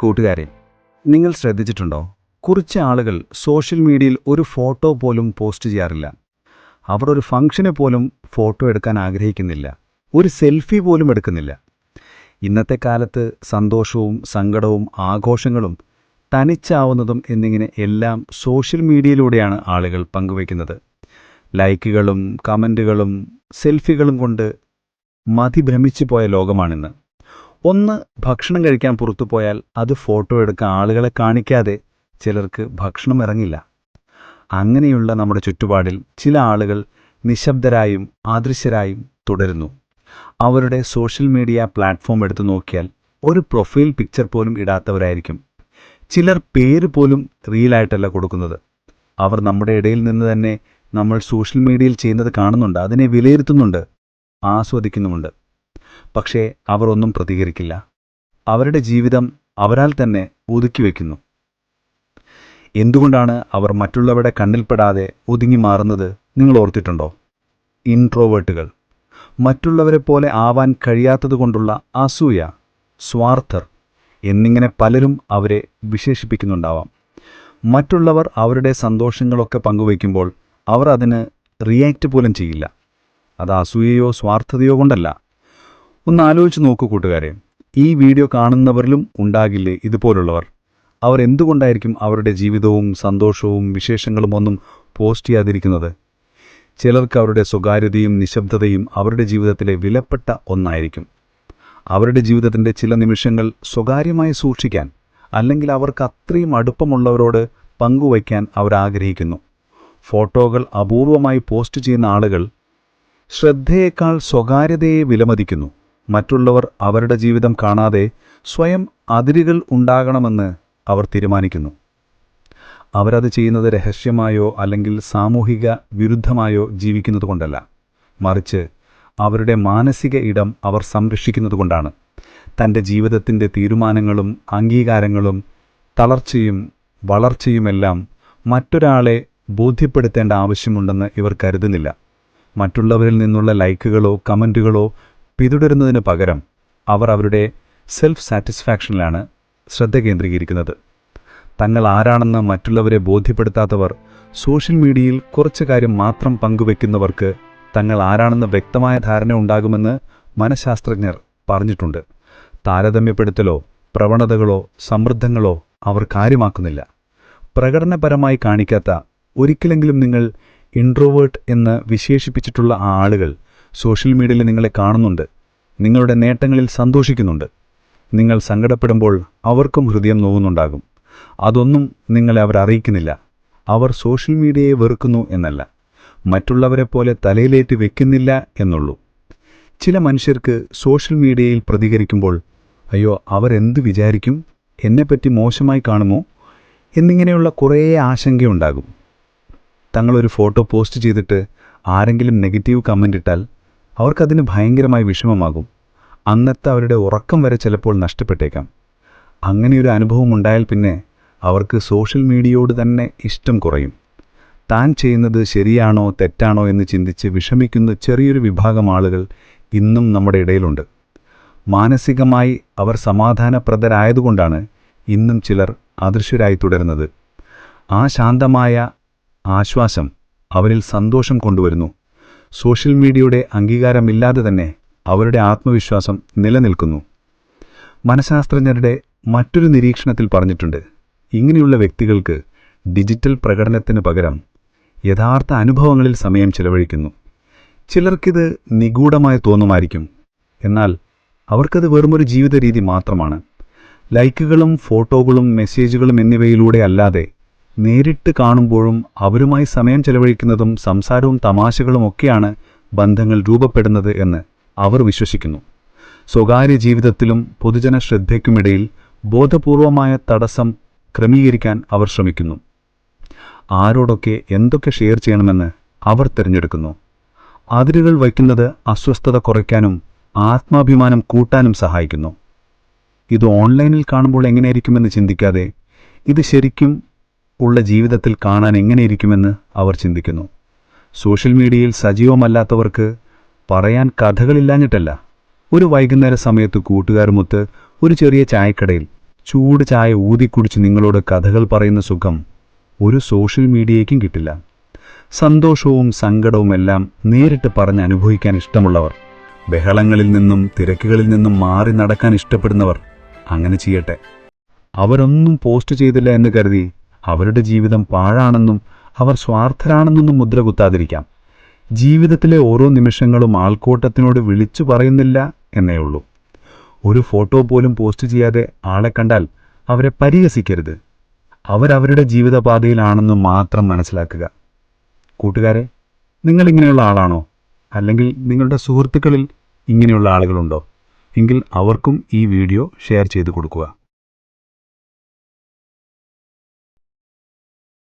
കൂട്ടുകാരെ നിങ്ങൾ ശ്രദ്ധിച്ചിട്ടുണ്ടോ? കുറച്ച് ആളുകൾ സോഷ്യൽ മീഡിയയിൽ ഒരു ഫോട്ടോ പോലും പോസ്റ്റ് ചെയ്യാറില്ല. അവർ ഒരു ഫംഗ്ഷനെ പോലും ഫോട്ടോ എടുക്കാൻ ആഗ്രഹിക്കുന്നില്ല. ഒരു സെൽഫി പോലും എടുക്കുന്നില്ല. ഇന്നത്തെ കാലത്ത് സന്തോഷവും സങ്കടവും ആഘോഷങ്ങളും തനിച്ചാവുന്നതും എന്നിങ്ങനെ എല്ലാം സോഷ്യൽ മീഡിയയിലൂടെയാണ് ആളുകൾ പങ്കുവയ്ക്കുന്നത്. ലൈക്കുകളും കമന്റുകളും സെൽഫികളും കൊണ്ട് മതിഭ്രമിച്ചു പോയ ലോകമാണിന്ന്. ഒന്ന് ഭക്ഷണം കഴിക്കാൻ പുറത്തു പോയാൽ അത് ഫോട്ടോ എടുക്കാൻ ആളുകളെ കാണിക്കാതെ ചിലർക്ക് ഭക്ഷണം ഇറങ്ങില്ല. അങ്ങനെയുള്ള നമ്മുടെ ചുറ്റുപാടിൽ ചില ആളുകൾ നിശബ്ദരായും ആദൃശ്യരായും തുടരുന്നു. അവരുടെ സോഷ്യൽ മീഡിയ പ്ലാറ്റ്ഫോം എടുത്തു നോക്കിയാൽ ഒരു പ്രൊഫൈൽ പിക്ചർ പോലും ഇടാത്തവരായിരിക്കും. ചിലർ പേര് പോലും റീലായിട്ടല്ല കൊടുക്കുന്നത്. അവർ നമ്മുടെ ഇടയിൽ നിന്ന് തന്നെ നമ്മൾ സോഷ്യൽ മീഡിയയിൽ ചെയ്യുന്നത് കാണുന്നുണ്ട് അതിനെ വിലയിരുത്തുന്നുണ്ട് ആസ്വദിക്കുന്നുമുണ്ട്. പക്ഷേ അവർ ഒന്നും പ്രതികരിക്കില്ല. അവരുടെ ജീവിതം അവരാൽ തന്നെ ഒതുക്കി വയ്ക്കുന്നു. എന്തുകൊണ്ടാണ് അവർ മറ്റുള്ളവരുടെ കണ്ണിൽപ്പെടാതെ ഒതുങ്ങി മാറുന്നത് നിങ്ങൾ ഓർത്തിട്ടുണ്ടോ? ഇൻട്രോവേർട്ടുകൾ. മറ്റുള്ളവരെ പോലെ ആവാൻ കഴിയാത്തതുകൊണ്ടുള്ള അസൂയ സ്വാർത്ഥർ എന്നിങ്ങനെ പലരും അവരെ വിശേഷിപ്പിക്കുന്നുണ്ടാവാം. മറ്റുള്ളവർ അവരുടെ സന്തോഷങ്ങളൊക്കെ പങ്കുവയ്ക്കുമ്പോൾ അവർ അതിന് റിയാക്റ്റ് പോലും ചെയ്യില്ല. അത് അസൂയയോ സ്വാർത്ഥതയോ കൊണ്ടല്ല. ഒന്ന് ആലോചിച്ച് നോക്കൂ കൂട്ടുകാരെ. ഈ വീഡിയോ കാണുന്നവരിലും ഉണ്ടാകില്ലേ ഇതുപോലുള്ളവർ? അവർ എന്തുകൊണ്ടായിരിക്കും അവരുടെ ജീവിതവും സന്തോഷവും വിശേഷങ്ങളും ഒന്നും പോസ്റ്റ് ചെയ്യാതിരിക്കുന്നത്? ചിലർക്ക് അവരുടെ സ്വകാര്യതയും നിശബ്ദതയും അവരുടെ ജീവിതത്തിലെ വിലപ്പെട്ട ഒന്നായിരിക്കും. അവരുടെ ജീവിതത്തിന്റെ ചില നിമിഷങ്ങൾ സ്വകാര്യമായി സൂക്ഷിക്കാൻ അല്ലെങ്കിൽ അവർക്ക് അത്രയും അടുപ്പമുള്ളവരോട് പങ്കുവയ്ക്കാൻ അവർ ആഗ്രഹിക്കുന്നു. ഫോട്ടോകൾ അപൂർവമായി പോസ്റ്റ് ചെയ്യുന്ന ആളുകൾ ശ്രദ്ധയേക്കാൾ സ്വകാര്യതയെ വിലമതിക്കുന്നു. മറ്റുള്ളവർ അവരുടെ ജീവിതം കാണാതെ സ്വയം അതിരുകൾ ഉണ്ടാകണമെന്ന് അവർ തീരുമാനിക്കുന്നു. അവരത് ചെയ്യുന്നത് രഹസ്യമായോ അല്ലെങ്കിൽ സാമൂഹിക വിരുദ്ധമായോ ജീവിക്കുന്നതുകൊണ്ടല്ല. മറിച്ച് അവരുടെ മാനസിക ഇടം അവർ സംരക്ഷിക്കുന്നതുകൊണ്ടാണ്. തന്റെ ജീവിതത്തിന്റെ തീരുമാനങ്ങളും അംഗീകാരങ്ങളും തളർച്ചയും വളർച്ചയുമെല്ലാം മറ്റൊരാളെ ബോധ്യപ്പെടുത്തേണ്ട ആവശ്യമുണ്ടെന്ന് ഇവർ കരുതുന്നില്ല. മറ്റുള്ളവരിൽ നിന്നുള്ള ലൈക്കുകളോ കമന്റുകളോ പിന്തുടരുന്നതിന് പകരം അവർ അവരുടെ സെൽഫ് സാറ്റിസ്ഫാക്ഷനിലാണ് ശ്രദ്ധ കേന്ദ്രീകരിക്കുന്നത്. തങ്ങൾ ആരാണെന്ന് മറ്റുള്ളവരെ ബോധ്യപ്പെടുത്താത്തവർ സോഷ്യൽ മീഡിയയിൽ കുറച്ച് കാര്യം മാത്രം പങ്കുവെക്കുന്നവർക്ക് തങ്ങൾ ആരാണെന്ന് വ്യക്തമായ ധാരണ ഉണ്ടാകുമെന്ന് മനഃശാസ്ത്രജ്ഞർ പറഞ്ഞിട്ടുണ്ട്. താരതമ്യപ്പെടുത്തലോ പ്രവണതകളോ സമൃദ്ധങ്ങളോ അവർ കാര്യമാക്കുന്നില്ല. പ്രകടനപരമായി കാണിക്കാത്ത ഒരിക്കലെങ്കിലും നിങ്ങൾ ഇൻട്രോവേർട്ട് എന്ന് വിശേഷിപ്പിച്ചിട്ടുള്ള ആളുകൾ സോഷ്യൽ മീഡിയയിൽ നിങ്ങളെ കാണുന്നുണ്ട്. നിങ്ങളുടെ നേട്ടങ്ങളിൽ സന്തോഷിക്കുന്നുണ്ട്. നിങ്ങൾ സങ്കടപ്പെടുമ്പോൾ അവർക്കും ഹൃദയം നോവുന്നുണ്ടാകും. അതൊന്നും നിങ്ങളെ അവർ അറിയിക്കുന്നില്ല. അവർ സോഷ്യൽ മീഡിയയെ വെറുക്കുന്നു എന്നല്ല. മറ്റുള്ളവരെ പോലെ തലയിലേറ്റ് വെക്കുന്നില്ല എന്നുള്ളൂ. ചില മനുഷ്യർക്ക് സോഷ്യൽ മീഡിയയിൽ പ്രതികരിക്കുമ്പോൾ അയ്യോ അവരെന്ത് വിചാരിക്കും? എന്നെപ്പറ്റി മോശമായി കാണുമോ? എന്നിങ്ങനെയുള്ള കുറേ ആശങ്കയുണ്ടാകും. തങ്ങളൊരു ഫോട്ടോ പോസ്റ്റ് ചെയ്തിട്ട് ആരെങ്കിലും നെഗറ്റീവ് കമന്റ് ഇട്ടാൽ അവർക്കതിന് ഭയങ്കരമായി വിഷമമാകും. അന്നത്തെ അവരുടെ ഉറക്കം വരെ ചിലപ്പോൾ നഷ്ടപ്പെട്ടേക്കാം. അങ്ങനെയൊരു അനുഭവം ഉണ്ടായാൽ പിന്നെ അവർക്ക് സോഷ്യൽ മീഡിയയോട് തന്നെ ഇഷ്ടം കുറയും. താൻ ചെയ്യുന്നത് ശരിയാണോ തെറ്റാണോ എന്ന് ചിന്തിച്ച് വിഷമിക്കുന്ന ചെറിയൊരു വിഭാഗം ആളുകൾ ഇന്നും നമ്മുടെ ഇടയിലുണ്ട്. മാനസികമായി അവർ സമാധാനപ്രദരായതുകൊണ്ടാണ് ഇന്നും ചിലർ അദൃശ്യരായി തുടരുന്നത്. ആ ശാന്തമായ ആശ്വാസം അവരിൽ സന്തോഷം കൊണ്ടുവരുന്നു. സോഷ്യൽ മീഡിയയുടെ അംഗീകാരമില്ലാതെ തന്നെ അവരുടെ ആത്മവിശ്വാസം നിലനിൽക്കുന്നു. മനഃശാസ്ത്രജ്ഞരുടെ മറ്റൊരു നിരീക്ഷണത്തിൽ പറഞ്ഞിട്ടുണ്ട് ഇങ്ങനെയുള്ള വ്യക്തികൾക്ക് ഡിജിറ്റൽ പ്രകടനത്തിന് പകരം യഥാർത്ഥ അനുഭവങ്ങളിൽ സമയം ചിലവഴിക്കുന്നു. ചിലർക്കിത് നിഗൂഢമായി തോന്നുമായിരിക്കും എന്നാൽ അവർക്കത് വെറുമൊരു ജീവിത രീതി മാത്രമാണ്. ലൈക്കുകളും ഫോട്ടോകളും മെസ്സേജുകളും എന്നിവയിലൂടെ അല്ലാതെ നേരിട്ട് കാണുമ്പോഴും അവരുമായി സമയം ചെലവഴിക്കുന്നതും സംസാരവും തമാശകളും ഒക്കെയാണ് ബന്ധങ്ങൾ രൂപപ്പെടുന്നത് എന്ന് അവർ വിശ്വസിക്കുന്നു. സ്വകാര്യ ജീവിതത്തിലും പൊതുജന ശ്രദ്ധയ്ക്കുമിടയിൽ ബോധപൂർവമായ തടസ്സം ക്രമീകരിക്കാൻ അവർ ശ്രമിക്കുന്നു. ആരോടൊക്കെ എന്തൊക്കെ ഷെയർ ചെയ്യണമെന്ന് അവർ തിരഞ്ഞെടുക്കുന്നു. അതിരുകൾ വയ്ക്കുന്നത് അസ്വസ്ഥത കുറയ്ക്കാനും ആത്മാഭിമാനം കൂട്ടാനും സഹായിക്കുന്നു. ഇത് ഓൺലൈനിൽ കാണുമ്പോൾ എങ്ങനെയായിരിക്കുമെന്ന് ചിന്തിക്കാതെ ഇത് ശരിക്കും ഉള്ള ജീവിതത്തിൽ കാണാൻ എങ്ങനെയിരിക്കുമെന്ന് അവർ ചിന്തിക്കുന്നു. സോഷ്യൽ മീഡിയയിൽ സജീവമല്ലാത്തവർക്ക് പറയാൻ കഥകളില്ലാഞ്ഞിട്ടല്ല. ഒരു വൈകുന്നേര സമയത്ത് കൂട്ടുകാരുമൊത്ത് ഒരു ചെറിയ ചായക്കടയിൽ ചൂട് ചായ ഊതിക്കുടിച്ച് നിങ്ങളോട് കഥകൾ പറയുന്ന സുഖം ഒരു സോഷ്യൽ മീഡിയയ്ക്കും കിട്ടില്ല. സന്തോഷവും സങ്കടവും എല്ലാം നേരിട്ട് പറഞ്ഞ് അനുഭവിക്കാൻ ഇഷ്ടമുള്ളവർ ബഹളങ്ങളിൽ നിന്നും തിരക്കുകളിൽ നിന്നും മാറി നടക്കാൻ ഇഷ്ടപ്പെടുന്നവർ അങ്ങനെ ചെയ്യട്ടെ. അവരൊന്നും പോസ്റ്റ് ചെയ്തില്ല എന്ന് കരുതി അവരുടെ ജീവിതം പാഴാണെന്നും അവർ സ്വാർത്ഥരാണെന്നൊന്നും മുദ്ര കുത്താതിരിക്കാം. ജീവിതത്തിലെ ഓരോ നിമിഷങ്ങളും ആൾക്കൂട്ടത്തിനോട് വിളിച്ചു പറയുന്നില്ല എന്നേ ഉള്ളൂ. ഒരു ഫോട്ടോ പോലും പോസ്റ്റ് ചെയ്യാതെ ആളെ കണ്ടാൽ അവരെ പരിഹസിക്കരുത്. അവരവരുടെ ജീവിതപാതയിലാണെന്ന് മാത്രം മനസ്സിലാക്കുക. കൂട്ടുകാരെ നിങ്ങൾ ഇങ്ങനെയുള്ള ആളാണോ? അല്ലെങ്കിൽ നിങ്ങളുടെ സുഹൃത്തുക്കളിൽ ഇങ്ങനെയുള്ള ആളുകളുണ്ടോ? എങ്കിൽ അവർക്കും ഈ വീഡിയോ ഷെയർ ചെയ്ത് കൊടുക്കുക.